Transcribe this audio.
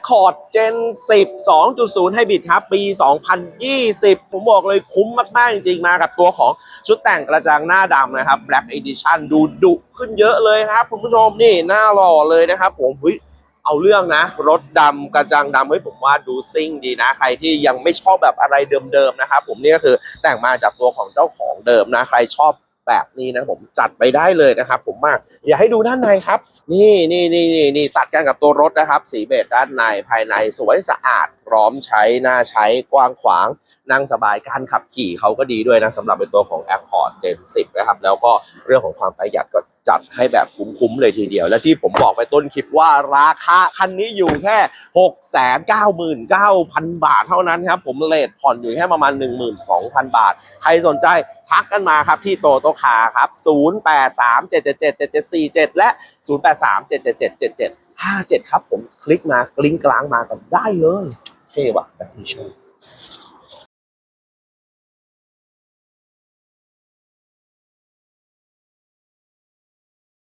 Accord Gen 10 2.0 Hybrid ครับ ปี 2020 ผมบอกเลยคุ้มมาก ๆ จริง ๆ มากับตัวของชุดแต่งกระจังหน้าดำนะครับ Black Edition ดูดุขึ้นเยอะเลยนะครับ คุณผู้ชมนี่หน้าหล่อเลยนะครับผมเฮ้ยเอาเรื่องนะ รถดำกระจังดำเฮ้ยผมว่าดูซิ่งดีนะ ใครที่ยังไม่ชอบแบบอะไรเดิม ๆ นะครับผมนี่ก็คือแต่งมาจากตัวของเจ้าของเดิมนะ ใครชอบ แบบนี้นะผมจัดไปได้เลยนะครับ ผมมากอยากให้ดูด้านในครับ นี่นี่นี่นี่นี่ตัดกันกับตัวรถนะครับ สีเบจด้านในภายในสวยสะอาด พร้อมใช้น่าใช้กว้างขวาง นั่งสบายการขับขี่เขาก็ดีด้วยนะสำหรับเป็นตัวของ a อ p o r t Gen 10 นะครับ แล้วก็เรื่องของความประหยัดก็ จัดให้แบบคุ้มๆเลยทีเดียว และที่ผมบอกไปต้นคลิปว่าราคาคันนี้อยู่แค่ 699,000 บาทเท่านั้นครับ ผมเลทผ่อนอยู่แค่ประมาณ 12,000 บาท ใครสนใจทักกันมาครับที่โตโตคาครับ 0837777747 และ 0837777757 ครับผมคลิกมากลิ้งกลางมากันได้เลยเท่ว่ะแบบนี้ชอบ